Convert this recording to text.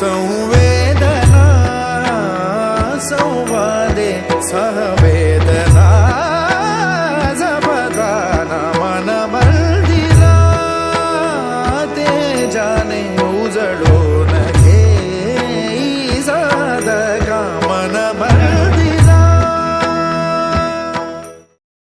संवेदना संवादे सहवेदना जपदाना मन बंदिला ते जाने उजडो